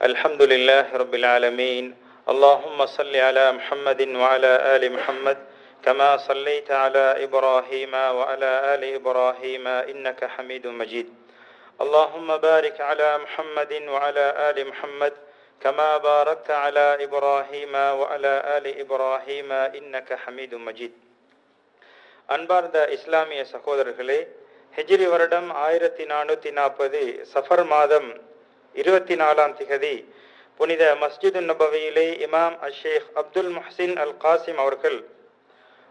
الحمد لله رب العالمين اللهم صل على محمد وعلى آل محمد كما صليت على إبراهيم وعلى آل إبراهيم إنك حميد مجيد اللهم بارك على محمد وعلى آل محمد كما باركت على إبراهيم وعلى آل إبراهيم إنك حميد مجيد அன்பார்ந்த இஸ்லாமிய சகோதரர்களே ஹிஜ்ரி வருடம் ஆயிரத்தி நானூற்றி நாற்பது சஃபர் மாதம் இருபத்தி நாலாம் திகதி புனித மஸ்ஜிது நபவியிலே இமாம் அஷேக் அப்துல் முஹசின் அல் காசிம் அவர்கள்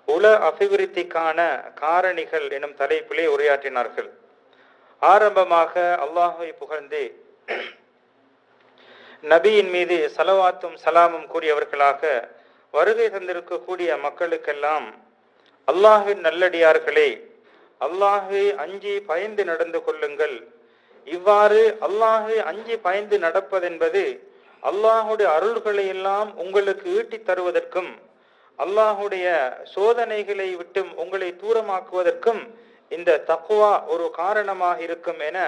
உல அபிவிருத்திக்கான காரணிகள் எனும் தலைப்பிலே உரையாற்றினார்கள். ஆரம்பமாக அல்லாஹுவை புகழ்ந்து நபியின் மீது சலவாத்தும் சலாமும் கூறியவர்களாக வருகை தந்திருக்கக்கூடிய மக்களுக்கெல்லாம் அல்லாஹின் நல்லடியார்களே அல்லாஹு அஞ்சி பயந்து நடந்து கொள்ளுங்கள். இவ்வாறு அல்லாஹு அஞ்சி பயந்து நடப்பதென்பது அல்லாஹுடைய அருள்களை எல்லாம் உங்களுக்கு ஈட்டித் தருவதற்கும் அல்லாஹுடைய சோதனைகளை விட்டும் உங்களை தூரமாக்குவதற்கும் இந்த தக்குவா ஒரு காரணமாக இருக்கும் என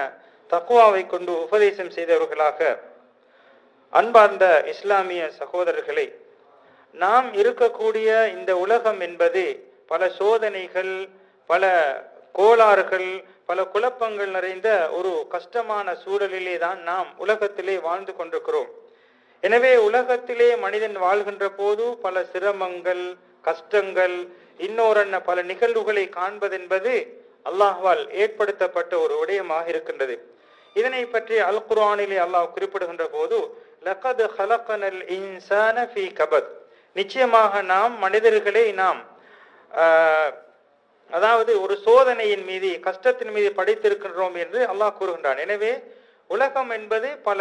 தக்குவாவை கொண்டு உபதேசம் செய்தவர்களாக அன்பார்ந்த இஸ்லாமிய சகோதரர்களை நாம் இருக்கக்கூடிய இந்த உலகம் என்பது பல சோதனைகள் பல கோளாறுகள் பல குழப்பங்கள் நிறைந்த ஒரு கஷ்டமான சூழலிலே தான் நாம் உலகத்திலே வாழ்ந்து கொண்டிருக்கிறோம். எனவே உலகத்திலே மனிதன் வாழ்கின்ற போது பல சிரமங்கள் கஷ்டங்கள் இன்னொரன்ன பல நிகழ்வுகளை காண்பதென்பது அல்லாஹ்வால் ஏற்படுத்தப்பட்ட ஒரு விடயமாக இருக்கின்றது. இதனை பற்றி அல் குர்ஆனிலே அல்லாஹ் குறிப்பிடுகின்ற போது லகது ஹலக்கனல் இன்சான ஃபி கபத். நிச்சயமாக நாம் மனிதர்களை நாம் அதாவது ஒரு சோதனையின் மீது கஷ்டத்தின் மீது படைத்திருக்கின்றோம் என்று அல்லாஹ் கூறுகின்றான். எனவே உலகம் என்பது பல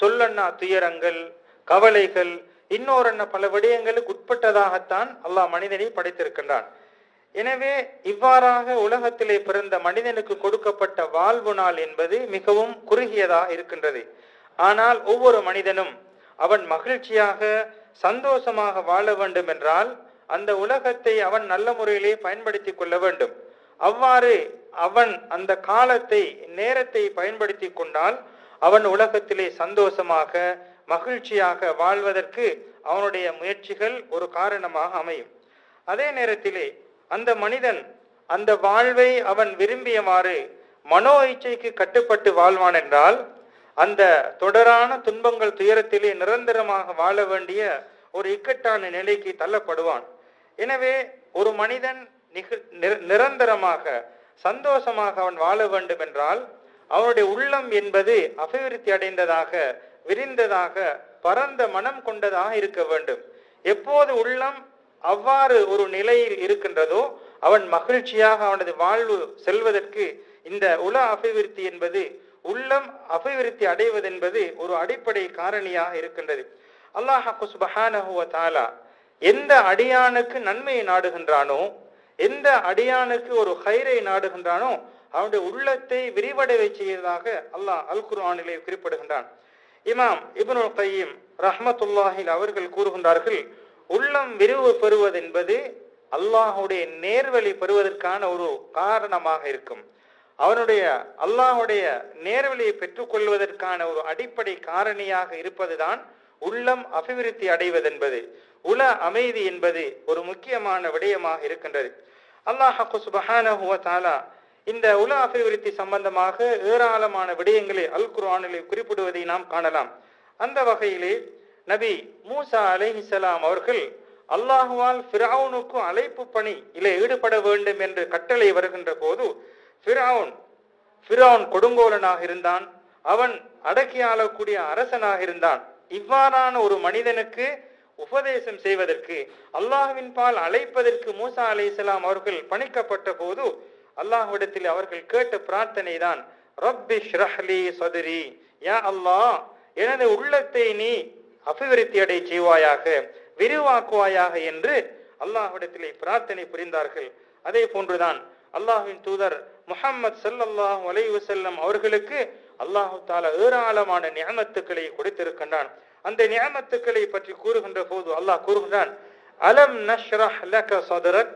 சொல்லண்ணா துயரங்கள் கவலைகள் இன்னொரண்ண பல விடயங்களுக்கு உட்பட்டதாகத்தான் அல்லாஹ் மனிதனை படைத்திருக்கின்றான். எனவே இவ்வாறாக உலகத்திலே பிறந்த மனிதனுக்கு கொடுக்கப்பட்ட வாழ்வு நாள் என்பது மிகவும் குறுகியதாக இருக்கின்றது. ஆனால் ஒவ்வொரு மனிதனும் அவன் மகிழ்ச்சியாக சந்தோஷமாக வாழ வேண்டும் என்றால் அந்த உலகத்தை அவன் நல்ல முறையிலே பயன்படுத்தி கொள்ள வேண்டும். அவ்வாறு அவன் அந்த காலத்தை நேரத்தை பயன்படுத்தி கொண்டால் அவன் உலகத்திலே சந்தோஷமாக மகிழ்ச்சியாக வாழ்வதற்கு அவனுடைய முயற்சிகள் ஒரு காரணமாக அமையும். அதே நேரத்திலே அந்த மனிதன் அந்த வாழ்வை அவன் விரும்பியவாறு மனோ இச்சைக்கு கட்டுப்பட்டு வாழ்வான் என்றால் அந்த தொடரான துன்பங்கள் துயரத்திலே நிரந்தரமாக வாழ வேண்டிய ஒரு இக்கட்டான நிலைக்கு தள்ளப்படுவான். எனவே ஒரு மனிதன் நிரந்தரமாக சந்தோஷமாக அவன் வாழ வேண்டும் என்றால் அவனுடைய உள்ளம் என்பது அபிவிருத்தி அடைந்ததாக விரிந்ததாக பரந்த மனம் கொண்டதாக இருக்க வேண்டும். எப்போது உள்ளம் அவ்வாறு ஒரு நிலையில் இருக்கின்றதோ அவன் மகிழ்ச்சியாக அவனது வாழ்வு செல்வதற்கு இந்த உல அபிவிருத்தி என்பது உள்ளம் அபிவிருத்தி அடைவதென்பது ஒரு அடிப்படை காரணியாக இருக்கின்றது. அல்லாஹ் சுபஹானஹுவ தாலா எந்த அடியானுக்கு நன்மையை நாடுகின்றானோ எந்த அடியானுக்கு ஒரு ஹைரை நாடுகின்றானோ அவனுடைய உள்ளத்தை விரிவடைவை செய்வதாக அல்லாஹ் அல் குர்ஆனிலே குறிப்பிடுகின்றான். இமாம் இப்னுல் கையீம் ரஹமத்துல்லாஹில் அவர்கள் கூறுகின்றார்கள் உள்ளம் விரிவு பெறுவது என்பது அல்லாஹுடைய நேர்வழி பெறுவதற்கான ஒரு காரணமாக இருக்கும். அவனுடைய அல்லாஹுடைய நேர்வழியை பெற்றுக்கொள்வதற்கான ஒரு அடிப்படை காரணியாக இருப்பதுதான் உள்ளம் அபிவிருத்தி அடைவதென்பது. உல அமைதி என்பது ஒரு முக்கியமான விடயமாக இருக்கின்றது. அல்லாஹு சுபஹானஹுவ தாலா இந்த உல அபிவிருத்தி சம்பந்தமாக ஏராளமான விடயங்களை அல் குர்ஆனிலே குறிப்பிடுவதை நாம் காணலாம். அந்த வகையிலே நபி மூசா அலைஹிசலாம் அவர்கள் அல்லாஹுவால் ஃபிரவுனுக்கு அழைப்பு பணி இல்லை ஈடுபட வேண்டும் என்று கட்டளை வருகின்ற போது ஃபிரவுன் ஃபிரவுன் கொடுங்கோலனாக இருந்தான். அவன் அடக்கி ஆளக்கூடிய அரசனாக இருந்தான். இவ்வாறான ஒரு மனிதனுக்கு உபதேசம் செய்வதற்கு அல்லாஹுவின் பால் அழைப்பதற்கு மூசா அலை இஸ்லாம் அவர்கள் பணிக்கப்பட்ட போது அல்லாஹ்விடத்தில் அவர்கள் கேட்ட பிரார்த்தனை தான் ரப்பி ஷ்ரஹ்லி சதுரி யா அல்லாஹ் எனது உள்ளத்தை நீ அபிவிருத்தி அடை செய்வாயாக விரிவாக்குவாயாக என்று அல்லாஹ்விடத்திலே பிரார்த்தனை புரிந்தார்கள். அதே போன்றுதான் அல்லாஹ்வின் தூதர் முஹம்மது சல்லல்லாஹு அலைஹி அவர்களுக்கு அல்லாஹு தாலா ஏராளமான நியமத்துக்களை கொடுத்திருக்கின்றான். அந்த நியமத்துக்களை பற்றி கூறுகின்ற போது அல்லாஹ் கூறுகின்றான் அலம் நஷ்ரஹ் லக சதரக்?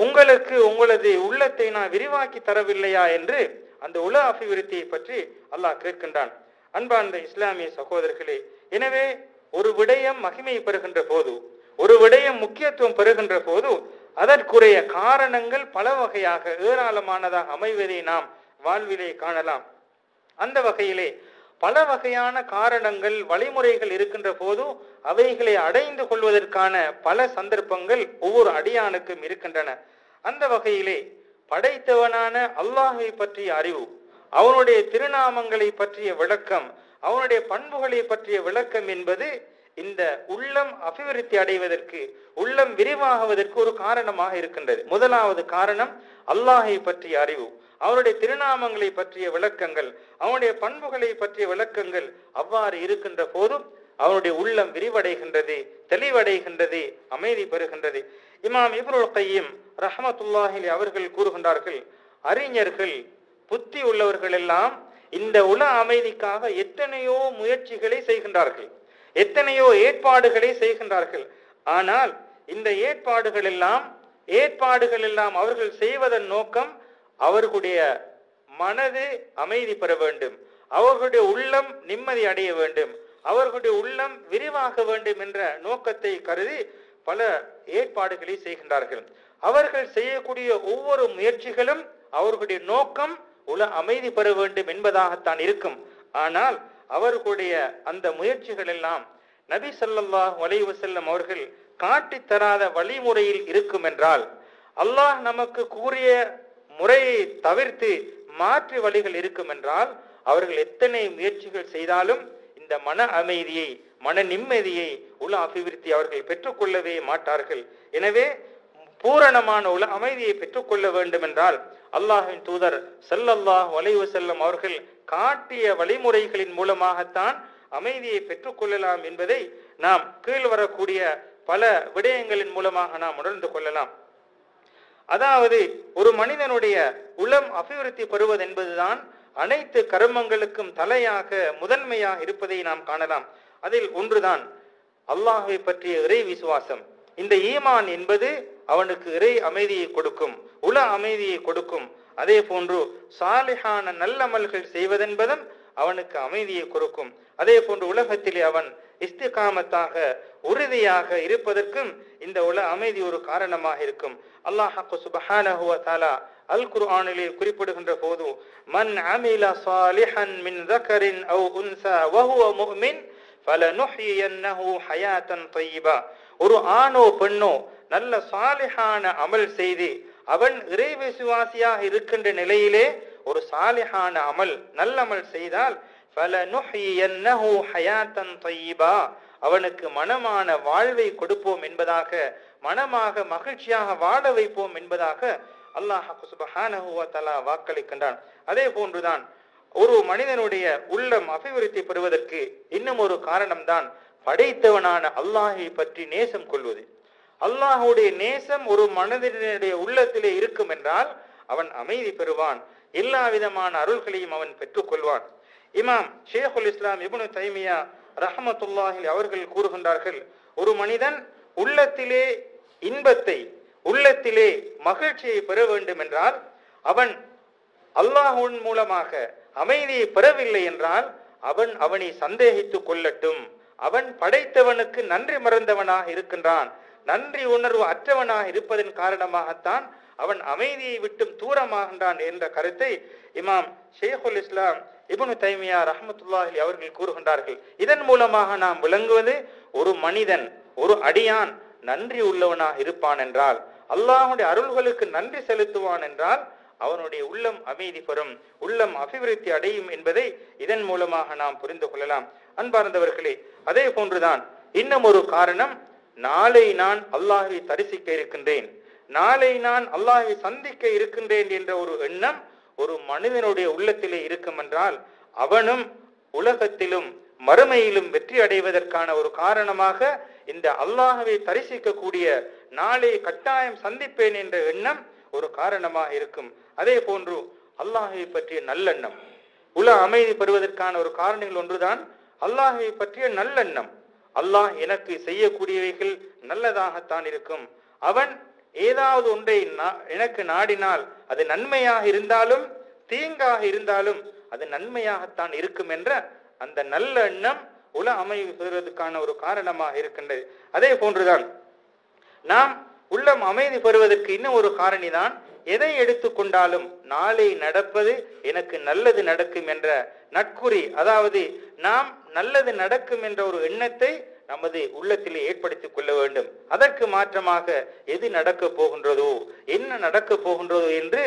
உங்களுக்கு உங்களது உள்ளத்தை நான் விரிவாக்கி தரவில்லையா என்று அந்த உல அபிவிருத்தியை பற்றி அல்லாஹ் கேட்கின்றான். அன்பார்ந்த இஸ்லாமிய சகோதரர்களே எனவே ஒரு விடயம் மகிமை பெறுகின்ற போது ஒரு விடயம் முக்கியத்துவம் பெறுகின்ற போது அதற்குரிய காரணங்கள் பல வகையாக ஏராளமானதாக அமைவதை நாம் வாழ்விலே காணலாம். அந்த வகையிலே பல வகையான காரணங்கள் வழிமுறைகள் இருக்கின்ற போதும் அவைகளை அடைந்து கொள்வதற்கான பல சந்தர்ப்பங்கள் ஒவ்வொரு அடியானுக்கும் இருக்கின்றன. அந்த வகையிலே படைத்தவனான அல்லாஹை பற்றிய அறிவு அவனுடைய திருநாமங்களை பற்றிய விளக்கம் அவனுடைய பண்புகளை பற்றிய விளக்கம் என்பது இந்த உள்ளம் அபிவிருத்தி அடைவதற்கு உள்ளம் விரிவாகுவதற்கு ஒரு காரணமாக இருக்கின்றது. முதலாவது காரணம் அல்லாஹை பற்றிய அறிவு. அவருடைய திருநாமங்களை பற்றிய விளக்கங்கள் அவனுடைய பண்புகளை பற்றிய விளக்கங்கள் அவ்வாறு இருக்கின்ற போதும் அவனுடைய உள்ளம் விரிவடைகின்றது தெளிவடைகின்றது அமைதி பெறுகின்றது. இமாம் இப்ருல் கையீம் ரஹமத்துல்லாஹிலி அவர்கள் கூறுகின்றார்கள் அறிஞர்கள் புத்தி உள்ளவர்கள் எல்லாம் இந்த உல அமைதிக்காக எத்தனையோ முயற்சிகளை செய்கின்றார்கள் எத்தனையோ ஏற்பாடுகளை செய்கின்றார்கள். ஆனால் இந்த ஏற்பாடுகள் எல்லாம் ஏற்பாடுகள் எல்லாம் அவர்கள் செய்வதன் நோக்கம் அவர்களுடைய மனது அமைதி பெற வேண்டும். அவர்களுடைய உள்ளம் நிம்மதி அடைய வேண்டும். அவர்களுடைய உள்ளம் விரிவாக வேண்டும் என்ற நோக்கத்தை கருதி பல ஏற்பாடுகளை செய்கின்றார்கள். அவர்கள் செய்யக்கூடிய ஒவ்வொரு முயற்சிகளும் அவர்களுடைய நோக்கம் உல அமைதி பெற வேண்டும் என்பதாகத்தான் இருக்கும். ஆனால் அவர்களுடைய அந்த முயற்சிகள் எல்லாம் நபி சொல்லல்லா வலைவு செல்லம் அவர்கள் காட்டித்தராத வழிமுறையில் இருக்கும் என்றால் அல்லாஹ் நமக்கு கூறிய முறையை தவிர்த்து மாற்று வழிகள் இருக்கும் என்றால் அவர்கள் எத்தனை முயற்சிகள் செய்தாலும் இந்த மன அமைதியை மன நிம்மதியை உல அபிவிருத்தி அவர்கள் பெற்றுக்கொள்ளவே மாட்டார்கள். எனவே பூரணமான உல அமைதியை பெற்றுக்கொள்ள வேண்டும் என்றால் அல்லாஹின் தூதர் செல்லல்லாஹ் வலைவு செல்லும் அவர்கள் காட்டிய வழிமுறைகளின் மூலமாகத்தான் அமைதியை பெற்றுக்கொள்ளலாம் என்பதை நாம் கீழ் வரக்கூடிய பல விடயங்களின் மூலமாக நாம் உணர்ந்து கொள்ளலாம். அதாவது ஒரு மனிதனுடைய உளம் அபிவிருத்தி பெறுவது என்பதுதான் அனைத்து கர்மங்களுக்கும் தலையாக முதன்மையாக இருப்பதை நாம் காணலாம். அதில் ஒன்றுதான் அல்லாஹை பற்றிய இறை விசுவாசம். இந்த ஈமான் என்பது அவனுக்கு இறை அமைதியை கொடுக்கும் உல அமைதியை கொடுக்கும். அதே போன்று சாலிஹான நல்லமல்கள் செய்வதென்பதும் அவனுக்கு அமைதியை கொடுக்கும். அதே போன்று உலகத்திலே அவன் இஸ்திகாமத்தாக உறுதியாக இருப்பதற்கும் இந்த உல அமைதி ஒரு காரணமாக இருக்கும். அல்லாஹாக்கு சுபஹானஹுவ தாலா அல் குர்ஆனிலே குறிப்பிடுகின்ற போது மன் அமில சாலிஹன் மின் தக்கரின் அவு உன்சா வஹுவ முஹ்மின் ஃபலனுஹ்யியன்னஹு ஹயாத்தன் தய்யிபா ஒரு ஆணோ பெண்ணோ நல்ல சாலிஹான அமல் செய்து அவன் இறை விசுவாசியாக இருக்கின்ற நிலையிலே ஒரு சாலிஹான அமல் நல்லமல் செய்தால் ஃபலனுஹ்யியன்னஹு ஹயாத்தன் தய்யிபா அவனுக்கு மனமான வாழ்வை கொடுப்போம் என்பதாக மனமாக மகிழ்ச்சியாக வாழ வைப்போம் என்பதாக அல்லாஹ் சுபஹானஹு தலா வாக்களிக்கின்றான். அதே போன்றுதான் ஒரு மனிதனுடைய உள்ளம் அபிவிருத்தி பெறுவதற்கு இன்னும் ஒரு காரணம்தான் படைத்தவனான அல்லாஹை பற்றி நேசம் கொள்வது. அல்லாஹுடைய நேசம் ஒரு மனிதனுடைய உள்ளத்திலே இருக்கும் என்றால் அவன் அமைதி பெறுவான். எல்லா விதமான அருள்களையும் அவன் பெற்றுக்கொள்வான். இமாம் ஷேகுல் இஸ்லாம் இபுனு தைமியா ரஹமத்துல்லாஹில் அவர்கள் கூறுகின்றார்கள் ஒரு மனிதன் உள்ளத்திலே இன்பத்தை உள்ளத்திலே மகிழ்ச்சியை பெற வேண்டும் என்றால் அவன் அல்லாஹுவின் மூலமாக அமைதியை பெறவில்லை என்றால் அவன் அவனை சந்தேகித்துக் கொள்ளட்டும். அவன் படைத்தவனுக்கு நன்றி மறந்தவனாக இருக்கின்றான். நன்றி உணர்வு அற்றவனாக இருப்பதன் காரணமாகத்தான் அவன் அமைதியை விட்டும் தூரமாகின்றான் என்ற கருத்தை இமாம் ஷேகுல் இஸ்லாம் இபனு தைமியா ரஹமத்துல்லாஹி அவர்கள் கூறுகின்றார்கள் இதன் மூலமாக நாம் விளங்குவது ஒரு மனிதன் ஒரு அடியான் நன்றி உள்ளவனாக இருப்பான் என்றால் அல்லாஹுடைய அருள்களுக்கு நன்றி செலுத்துவான் என்றால் அவனுடைய உள்ளம் அமைதி பெறும் உள்ளம் அபிவிருத்தி அடையும் என்பதை இதன் மூலமாக நாம் புரிந்து கொள்ளலாம். அன்பார்ந்தவர்களே அதே போன்றுதான் இன்னும் ஒரு காரணம் நாளை நான் அல்லாஹை தரிசிக்க இருக்கின்றேன். நாளை நான் அல்லாஹை சந்திக்க இருக்கின்றேன் என்ற ஒரு எண்ணம் ஒரு மனிதனுடைய உள்ளத்திலே இருக்கும் என்றால் அவனும் உலகத்திலும் மறுமையிலும் வெற்றி அடைவதற்கான ஒரு காரணமாக இந்த அல்லாஹவை தரிசிக்கக்கூடிய நாளை கட்டாயம் சந்திப்பேன் என்ற எண்ணம் ஒரு காரணமாக இருக்கும். அதே போன்று அல்லாஹை பற்றிய நல்லெண்ணம். உல அமைதி பெறுவதற்கான ஒரு காரணங்கள் ஒன்றுதான் அல்லாஹை பற்றிய நல்லெண்ணம். அல்லாஹ் எனக்கு செய்யக்கூடியவைகள் நல்லதாகத்தான் இருக்கும். அவன் ஏதாவது ஒன்றை எனக்கு நாடினால் அது நன்மையாக இருந்தாலும் தீங்காக இருந்தாலும் அது நன்மையாகத்தான் இருக்கும் என்ற அந்த நல்ல எண்ணம் உல அமைவு பெறுவதற்கான ஒரு காரணமாக இருக்கின்றது. அதே போன்றுதான் நாம் உள்ளம் அமைதி பெறுவதற்கு இன்னும் ஒரு காரணிதான் எதை எடுத்துக்கொண்டாலும் நாளை நடப்பது எனக்கு நல்லது நடக்கும் என்ற நட்குறி அதாவது நாம் நல்லது நடக்கும் என்ற ஒரு எண்ணத்தை நமது உள்ளத்திலே ஏற்படுத்திக் கொள்ள வேண்டும். அதற்கு மாற்றமாக எது நடக்கப் போகின்றதோ என்ன நடக்கப் போகின்றதோ என்று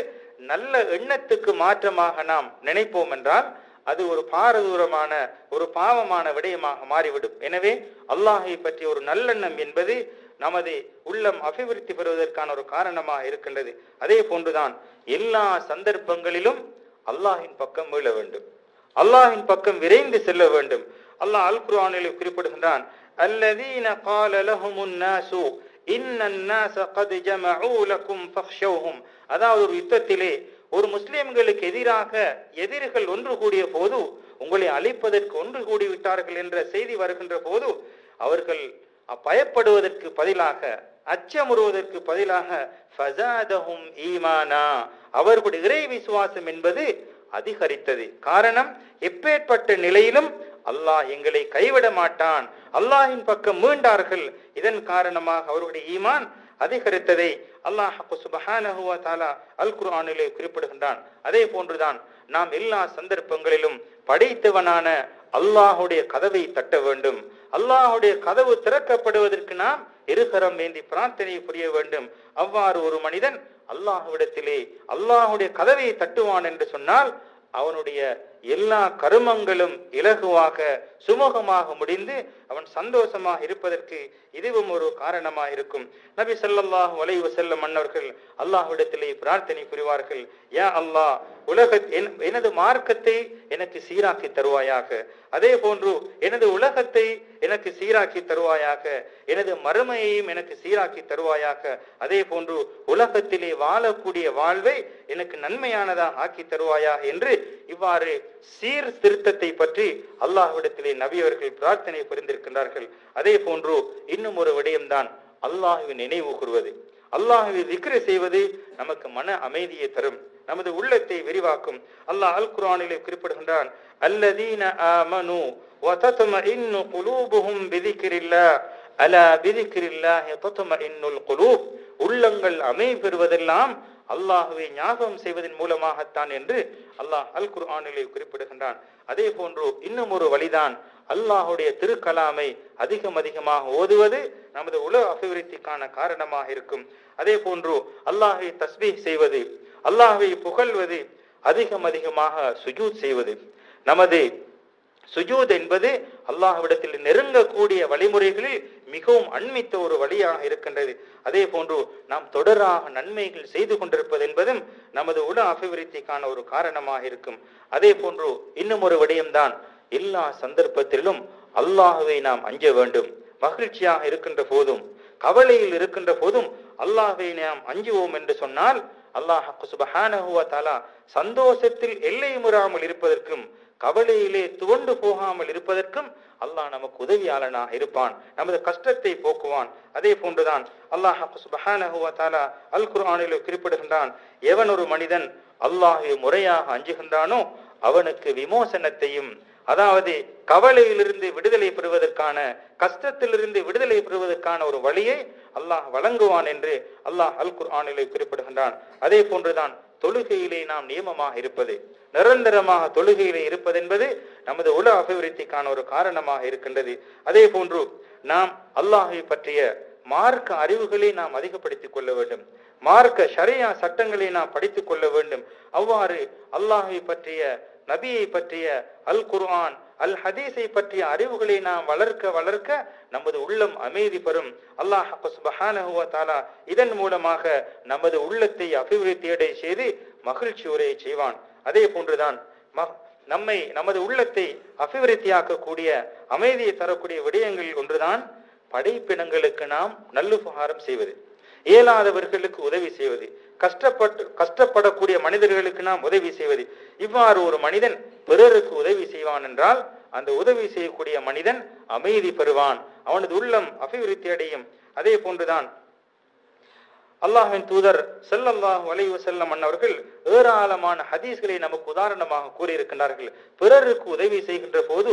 நல்ல எண்ணத்துக்கு மாற்றமாக நாம் நினைப்போம் என்றால் அது ஒரு பாரதூரமான ஒரு பாவமான விடயமாக மாறிவிடும். எனவே அல்லாஹை பற்றிய ஒரு நல்லெண்ணம் என்பது நமது உள்ளம் அபிவிருத்தி பெறுவதற்கான ஒரு காரணமாக இருக்கின்றது. அதே போன்றுதான் எல்லா சந்தர்ப்பங்களிலும் அல்லாஹின் பக்கம் மீள வேண்டும். அல்லாஹின் பக்கம் விரைந்து செல்ல வேண்டும். அல்லாஹ் அல் குர்ஆனில் குறிப்பிடுகின்றான் அல்லதீன قال لهم الناس ان الناس قد جمعوا لكم فاخشوهم அதாவது ஒரு யுத்தத்திலே ஒரு முஸ்லிம்களுக்கு எதிராக எதிரிகள் ஒன்று கூடிய போது உங்களை அழிப்பதற்கு ஒன்று கூடி விட்டார்கள் என்ற செய்தி வருகின்ற போது அவர்கள் பயப்படுவதற்கு பதிலாக அச்சமுறுவதற்கு பதிலாக ஃபஸாதஹும் ஈமானா அவர்களுடைய இறை விசுவாசம் என்பது அதிகரித்தது காரணம் எப்பேற்பட்ட நிலையிலும் அல்லாஹ் எங்களை கைவிட மாட்டான். அல்லாஹின் பக்கம் மீண்டார்கள். இதன் காரணமாக அவருடைய ஈமான் அதிகரித்ததை அல்லாஹ் சுபஹானஹு தாலா அல் குர்ஆனிலே குறிப்பிடுகின்றான். அதே போன்றுதான் நாம் எல்லா சந்தர்ப்பங்களிலும் படைத்தவனான அல்லாஹுடைய கதவை தட்ட வேண்டும். அல்லாஹுடைய கதவு திறக்கப்படுவதற்கு நாம் இருகரம் வேண்டி பிரார்த்தனை புரிய வேண்டும். அவ்வாறு ஒரு மனிதன் அல்லாஹுவிடத்திலே அல்லாஹுடைய கதவை தட்டுவான் என்று சொன்னால் அவனுடைய எல்லா கருமங்களும் இலகுவாக சுமூகமாக முடிந்து அவன் சந்தோஷமாக இருப்பதற்கு இதுவும் ஒரு காரணமாக இருக்கும். நபி ஸல்லல்லாஹு வலைவு செல்லும் மன்னர்கள் அல்லாஹ்விடத்திலே பிரார்த்தனை புரிவார்கள் ஏன் அல்லாஹ் உலக என்- எனது மார்க்கத்தை எனக்கு சீராக்கி தருவாயாக. அதே போன்று எனது உலகத்தை எனக்கு சீராக்கி தருவாயாக. எனது மறுமையையும் எனக்கு சீராக்கி தருவாயாக. அதே போன்று உலகத்திலே வாழக்கூடிய வாழ்வை எனக்கு நன்மையானதாக ஆக்கி தருவாயாக என்று இவ்வாறு சீர்திருத்தத்தை பற்றி அல்லாஹ்விடத்திலே நபியவர்கள் பிரார்த்தனை புரிந்திருக்கின்றார்கள். அதே போன்று இன்னும் ஒரு விடயம்தான் அல்லாஹுவை நினைவு கூறுவது. அல்லாஹுவை திக்ரு செய்வது நமக்கு மன அமைதியை தரும். நமது உள்ளத்தை விரிவாக்கும் அல்லாஹ் அல் குர்ஆனிலே குறிப்பிடுகின்றான் அல்லதீன ஆமனு وتطمئن قلوبهم بذكر الله அலா பிதிக்கிரில்லாஹி தத்மஇன்னுல் குலூப் உள்ளங்கள் அமை பெறுவதெல்லாம் அல்லாஹுவை ஞாபகம் செய்வதன் மூலமாகத்தான் என்று அல்லாஹ் அல் குர்ஆனிலே குறிப்பிடுகின்றான் அதே போன்று இன்னும் ஒரு வழிதான் அல்லாஹுடைய திருக்கலாமை அதிகம் அதிகமாக ஓதுவது நமது உலக அபிவிருத்திக்கான காரணமாக இருக்கும் அதே போன்று அல்லாஹை தஸ்பீஹ் செய்வது அல்லாஹை புகழ்வது அதிகம் அதிகமாக சுஜூத் செய்வது. நமது சுஜூத் என்பது அல்லாஹ்விடத்தில் நெருங்கக்கூடிய வழிமுறைகளில் மிகவும் அண்மித்த ஒரு வழியாக இருக்கின்றது. அதே போன்று நாம் தொடராக நன்மைகள் செய்து கொண்டிருப்பது என்பதும் நமது உல அபிவிருத்திக்கான ஒரு காரணமாக இருக்கும். அதே போன்று இன்னும் ஒரு விடயம்தான் எல்லா சந்தர்ப்பத்திலும் அல்லாஹுவை நாம் அஞ்ச வேண்டும். மகிழ்ச்சியாக இருக்கின்ற போதும் கவலையில் இருக்கின்ற போதும் அல்லாஹை நாம் அஞ்சுவோம் என்று சொன்னால் அல்லாஹ் சுபஹானஹு வ சந்தோஷத்தில் எல்லை முறாமல் இருப்பதற்கும் கவலையிலே துவண்டு போகாமல் இருப்பதற்கும் அல்லாஹ் நமக்கு உதவியாளனாக இருப்பான். நமது கஷ்டத்தை போக்குவான். அதே போன்றுதான் அல்லாஹ் சுபஹானஹு வ அல் குர்ஆனிலே குறிப்பிடுகின்றான் எவன் ஒரு மனிதன் அல்லாஹை முறையாக அஞ்சுகின்றானோ அவனுக்கு விமோசனத்தையும் அதாவது கவலையிலிருந்து விடுதலை பெறுவதற்கான கஷ்டத்திலிருந்து விடுதலை பெறுவதற்கான ஒரு வழியை அல்லாஹ் வழங்குவான் என்று அல்லாஹ் அல் குர்ஆனிலே குறிப்பிடுகின்றான். அதே போன்றுதான் தொழுகையிலே நாம் நியமமாக இருப்பது நிரந்தரமாக தொழுகையிலே இருப்பது என்பது நமது உல அபிவிருத்திக்கான ஒரு காரணமாக இருக்கின்றது. அதே போன்று நாம் அல்லாஹை பற்றிய மார்க்க அறிவுகளை நாம் அதிகப்படுத்திக் கொள்ள வேண்டும். மார்க்க ஷரியா சட்டங்களை நாம் படித்துக் கொள்ள வேண்டும். அவ்வாறு அல்லாஹை பற்றிய நபியை பற்றிய அல் குர்ஆன் அல் ஹதீஸை பற்றிய அறிவுகளை நாம் வளர்க்க வளர்க்க நமது உள்ளம் அமைதி பெறும். அல்லாஹ் தாலா இதன் மூலமாக நமது உள்ளத்தை அபிவிருத்தியடை செய்து மகிழ்ச்சி உரையை செய்வான். அதே போன்றுதான் நம்மை நமது உள்ளத்தை அபிவிருத்தியாக்கக்கூடிய அமைதியை தரக்கூடிய விடயங்களில் ஒன்றுதான் படைப்பினங்களுக்கு நாம் நல்லுபகாரம் செய்வது. இயலாதவர்களுக்கு உதவி செய்வது. கஷ்டப்பட்டு கஷ்டப்படக்கூடிய மனிதர்களுக்கு நாம் உதவி செய்வது. இவ்வாறு ஒரு மனிதன் பிறருக்கு உதவி செய்வான் என்றால் அந்த உதவி செய்யக்கூடிய மனிதன் அமைதி பெறுவான். அவனது உள்ளம் அபிவிருத்தி அடையும். அதே போன்றுதான் அல்லாஹின் தூதர் செல்லல்லாஹ் வலைவு செல்லம் அன்னவர்கள் ஏராளமான ஹதீஸ்களை நமக்கு உதாரணமாக கூறியிருக்கின்றார்கள். பிறருக்கு உதவி செய்கின்ற போது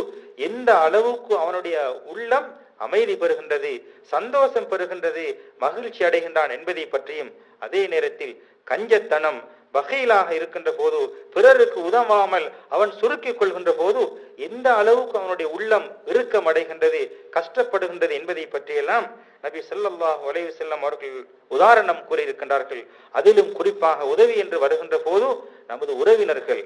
எந்த அளவுக்கு அவனுடைய உள்ளம் அமைதி பெறுகின்றது சந்தோஷம் பெறுகின்றது மகிழ்ச்சி அடைகின்றான் என்பதை பற்றியும் அதே நேரத்தில் கஞ்சத்தனம் வகையிலாக இருக்கின்ற போது பிறருக்கு உதவாமல் அவன் சுருக்கிக் கொள்கின்ற போது எந்த அளவுக்கு அவனுடைய உள்ளம் இறுக்கம் அடைகின்றது கஷ்டப்படுகின்றது என்பதை பற்றியெல்லாம் நபி ஸல்லல்லாஹு உலக செல்லம் அவர்கள் உதாரணம் கூறியிருக்கின்றார்கள். அதிலும் குறிப்பாக உதவி என்று வருகின்ற போது நமது உறவினர்கள்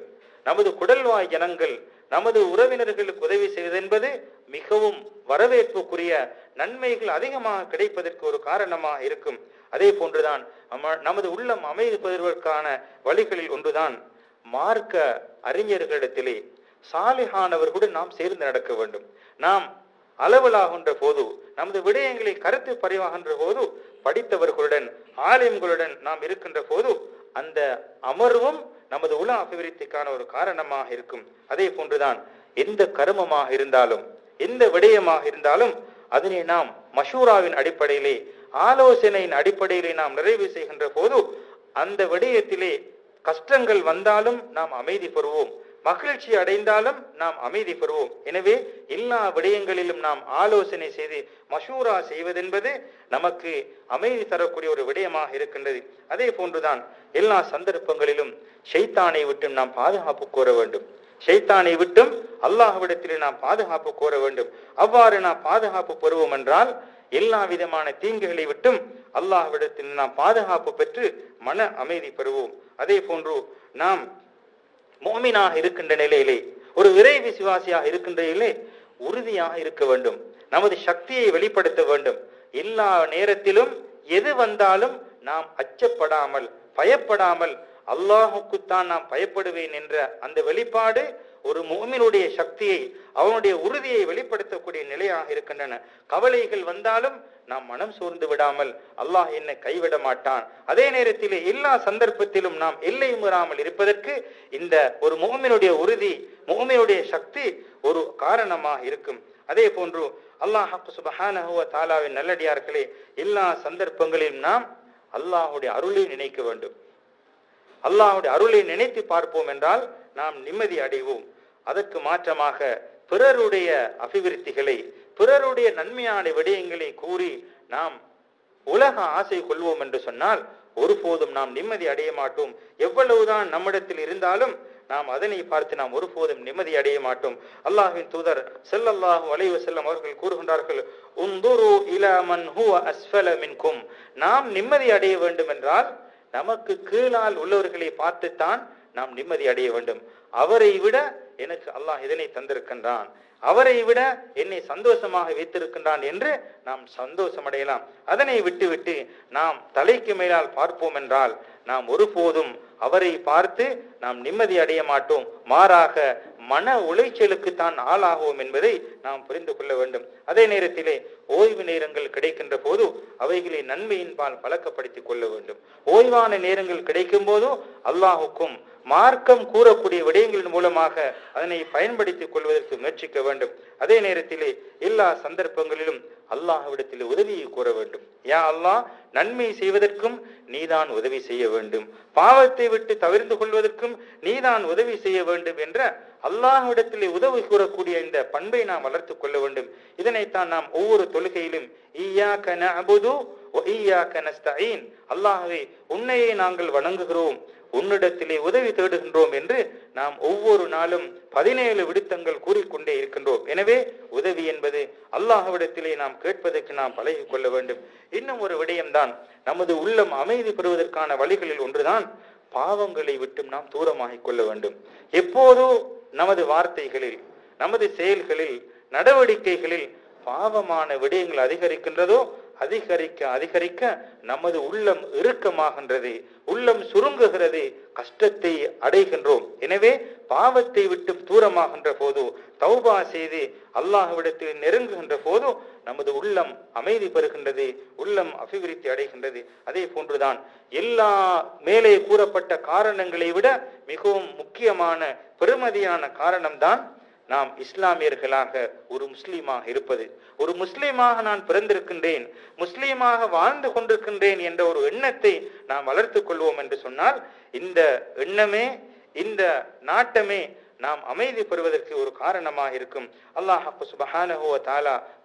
நமது குடல்வாய் ஜனங்கள் நமது உறவினர்களுக்கு உதவி செய்வதென்பது மிகவும் வரவேற்புக்குரிய நன்மைகள் அதிகமாக கிடைப்பதற்கு ஒரு காரணமாக இருக்கும். அதே போன்றுதான் நமது உள்ளம் அமைதி பெறுவதற்கான வழிகளில் ஒன்றுதான் மார்க்க அறிஞர்களிடத்திலே சாலிஹானவர்களுடன் நாம் சேர்ந்து நடக்க வேண்டும். நாம் அளவலாகின்ற போது நமது விடயங்களை கருத்து பறிவாகின்ற போது படித்தவர்களுடன் ஆலயங்களுடன் நாம் இருக்கின்ற போது அந்த அமர்வும் நமது உல அபிவிருத்திக்கான ஒரு காரணமாக இருக்கும். அதே போன்றுதான் எந்த கருமமாக இருந்தாலும் எந்த விடயமாக இருந்தாலும் அதனை நாம் மஷூராவின் அடிப்படையிலே ஆலோசனையின் அடிப்படையிலே நாம் நிறைவு செய்கின்ற போது அந்த விடயத்திலே கஷ்டங்கள் வந்தாலும் நாம் அமைதி பெறுவோம். மகிழ்ச்சி அடைந்தாலும் நாம் அமைதி பெறுவோம். எனவே எல்லா விடயங்களிலும் நாம் ஆலோசனை செய்து மஷூரா செய்வதென்பது நமக்கு அமைதி தரக்கூடிய ஒரு விடயமாக இருக்கின்றது. அதே போன்றுதான் எல்லா சந்தர்ப்பங்களிலும் ஷைத்தானை விட்டும் நாம் பாதுகாப்பு கோர வேண்டும். ஷைத்தானை விட்டும் அல்லாஹ்விடத்திலே நாம் பாதுகாப்பு கோர வேண்டும். அவ்வாறு நாம் பாதுகாப்பு பெறுவோம் என்றால் எல்லா விதமான தீங்குகளை விட்டும் அல்லாஹ்விடத்தில் நாம் பாதுகாப்பு பெற்று மன அமைதி பெறுவோம். அதே போன்று நாம் மோமினாக இருக்கின்ற நிலையிலே ஒரு விரை விசுவாசியாக இருக்கின்ற நிலையிலே உறுதியாக இருக்க வேண்டும். நமது சக்தியை வெளிப்படுத்த வேண்டும். எல்லா நேரத்திலும் எது வந்தாலும் நாம் அச்சப்படாமல் பயப்படாமல் அல்லாஹுக்குத்தான் நாம் பயப்படுவேன் என்ற அந்த வெளிப்பாடு ஒரு முகமினுடைய சக்தியை அவனுடைய உறுதியை வெளிப்படுத்தக்கூடிய நிலையாக இருக்கின்றன. கவலைகள் வந்தாலும் நாம் மனம் சோர்ந்து விடாமல் அல்லாஹ் என்னை கைவிட மாட்டான். அதே நேரத்தில் எல்லா சந்தர்ப்பத்திலும் நாம் எல்லை மீறாமல் இருப்பதற்கு இந்த ஒரு முகமினுடைய உறுதி முகமினுடைய சக்தி ஒரு காரணமாக இருக்கும். அதே போன்று அல்லாஹ் சுபஹானஹுவ தாலாவின் நல்லடியார்களே எல்லா சந்தர்ப்பங்களிலும் நாம் அல்லாஹுடைய அருளை நினைக்க வேண்டும். அல்லாஹுடைய அருளை நினைத்து பார்ப்போம் என்றால் நாம் நிம்மதி அடைவோம். அதற்கு மாற்றமாக பிறருடைய அபிவிருத்திகளை பிறருடைய நன்மையான விடயங்களை கூறி நாம் உலக ஆசை கொள்வோம் என்று சொன்னால் ஒருபோதும் நாம் நிம்மதி அடைய மாட்டோம். எவ்வளவுதான் நம்மிடத்தில் இருந்தாலும் நாம் அதனை பார்த்து நாம் ஒருபோதும் நிம்மதி அடைய மாட்டோம். அல்லாஹின் தூதர் செல்லல்லாஹு வளைவு செல்லம் அவர்கள் கூறுகின்றார்கள் உந்துரு இலா ஹுவ அஸ்ஃபல மின்கும். நாம் நிம்மதி அடைய வேண்டும் என்றால் நமக்கு கீழால் உள்ளவர்களை பார்த்துத்தான் நாம் நிம்மதி அடைய வேண்டும். அவரை விட எனக்கு அல்லாஹ் இதனை தந்திருக்கின்றான். அவரை விட என்னை சந்தோஷமாக வைத்திருக்கின்றான் என்று நாம் சந்தோஷமடையலாம். அதனை விட்டுவிட்டு நாம் தலைக்கு மேலால் பார்ப்போம் என்றால் நாம் ஒருபோதும் அவரை பார்த்து நாம் நிம்மதி அடைய மாட்டோம். மாறாக மன உளைச்சலுக்கு தான் ஆளாகுவோம் என்பதை நாம் புரிந்து கொள்ள வேண்டும். அதே நேரத்திலே ஓய்வு நேரங்கள் கிடைக்கின்ற போது அவைகளை நன்மையின்பால் பழக்கப்படுத்திக் கொள்ள வேண்டும். ஓய்வான நேரங்கள் கிடைக்கும் போதும் அல்லாஹுக்கும் மார்க்கம் கூறக்கூடிய விடயங்களின் மூலமாக அதனை பயன்படுத்திக் கொள்வதற்கு முயற்சிக்க வேண்டும். அதே நேரத்திலே எல்லா சந்தர்ப்பங்களிலும் அல்லாஹ்விடத்தில் உதவியை கூற வேண்டும். யா அல்லாஹ் நன்மை செய்வதற்கும் நீதான் உதவி செய்ய வேண்டும். பாவத்தை விட்டு தவிர்ந்து கொள்வதற்கும் நீதான் உதவி செய்ய வேண்டும் என்ற அல்லாஹ்விடத்திலே உதவி கூறக்கூடிய இந்த பண்பை நாம் வளர்த்து கொள்ள வேண்டும். இதனைத்தான் நாம் ஒவ்வொரு தொழுகையிலும் ஈயாக்க நஅபுது வ ஈயாக்க நஸ்தஈன் அல்லாஹவே உன்னையே நாங்கள் வணங்குகிறோம். உன்னிடத்திலே உதவி தேடுகின்றோம் என்று நாம் ஒவ்வொரு நாளும் பதினேழு விடுத்தங்கள் கூறிக்கொண்டே இருக்கின்றோம். எனவே உதவி என்பது அல்லாஹ்விடத்திலே நாம் கேட்பதற்கு நாம் பழகி கொள்ள வேண்டும். இன்னும் ஒரு விடயம்தான் நமது உள்ளம் அமைதி பெறுவதற்கான வழிகளில் ஒன்றுதான் பாவங்களை விட்டும் நாம் தூரமாகிக் கொள்ள வேண்டும். எப்போதோ நமது வார்த்தைகளில் நமது செயல்களில் நடவடிக்கைகளில் பாவமான விடயங்கள் அதிகரிக்கின்றதோ அதிகரிக்க அதிகரிக்க நமது உள்ளம் இறுக்கமாகின்றது. உள்ளம் சுருங்குகிறது கஷ்டத்தை அடைகின்றோம். எனவே பாவத்தை விட்டு தூரமாகின்ற போது தௌபா செய்து அல்லாஹ்விடத்தில் நெருங்குகின்ற போது நமது உள்ளம் அமைதி பெறுகின்றது உள்ளம் அபிவிருத்தி அடைகின்றது. அதே போன்றுதான் எல்லா மேலே கூறப்பட்ட காரணங்களை விட மிகவும் முக்கியமான பெருமதியான காரணம்தான் நாம் இஸ்லாமியர்களாக ஒரு முஸ்லீமாக இருப்பது. ஒரு முஸ்லீமாக நான் பிறந்திருக்கின்றேன் முஸ்லீமாக வாழ்ந்து கொண்டிருக்கின்றேன் என்ற ஒரு எண்ணத்தை நாம் வளர்த்துக் கொள்வோம் என்று சொன்னால் இந்த எண்ணமே இந்த நாட்டமே நாம் அமைதி பெறுவதற்கு ஒரு காரணமாக இருக்கும். அல்லாஹ் சுபஹானஹு வ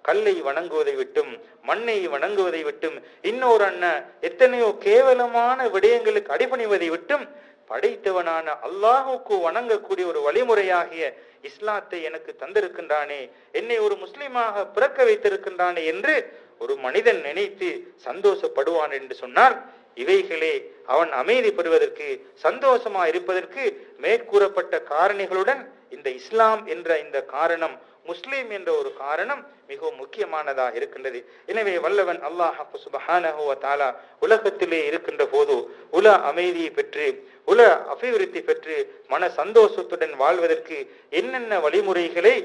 கல்லை வணங்குவதை விட்டும் மண்ணை வணங்குவதை விட்டும் இன்னொரு அண்ணன் எத்தனையோ கேவலமான விடயங்களுக்கு அடிபணிவதை விட்டும் படைத்தவனான அல்லாஹுக்கு வணங்கக்கூடிய ஒரு வழிமுறையாகிய இஸ்லாத்தை எனக்கு தந்திருக்கின்றானே என்னை ஒரு முஸ்லீமாக பிறக்க வைத்திருக்கின்றானே என்று ஒரு மனிதன் நினைத்து சந்தோஷப்படுவான் என்று சொன்னால் இவைகளே அவன் அமைதி பெறுவதற்கு சந்தோஷமா இருப்பதற்கு மேற்கூறப்பட்ட காரணிகளுடன் இந்த இஸ்லாம் என்ற இந்த காரணம் முஸ்லீம் என்ற ஒரு காரணம் மிகவும் முக்கியமானதாக இருக்கின்றது. எனவே வல்லவன் அல்லாஹ் சுபஹானஹு வ உலகத்திலே இருக்கின்ற போது உல அமைதியை பெற்று உல அபிவிருத்தி பெற்று மன சந்தோஷத்துடன் வாழ்வதற்கு என்னென்ன வழிமுறைகளை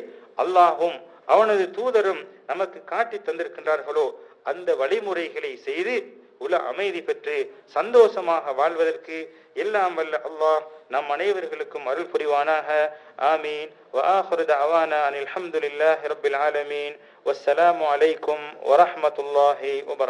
அல்லாஹும் அவனது தூதரும் நமக்கு காட்டி தந்திருக்கின்றார்களோ அந்த வழிமுறைகளை செய்து உல அமைதி பெற்று சந்தோஷமாக வாழ்வதற்கு எல்லாம் வல்ல அல்லாஹ் நம் அனைவர்களுக்கும் அருள் புரிவானாக ஆமீன் وآخر دعوانا أن الحمد لله رب العالمين والسلام عليكم ورحمة الله وبركاته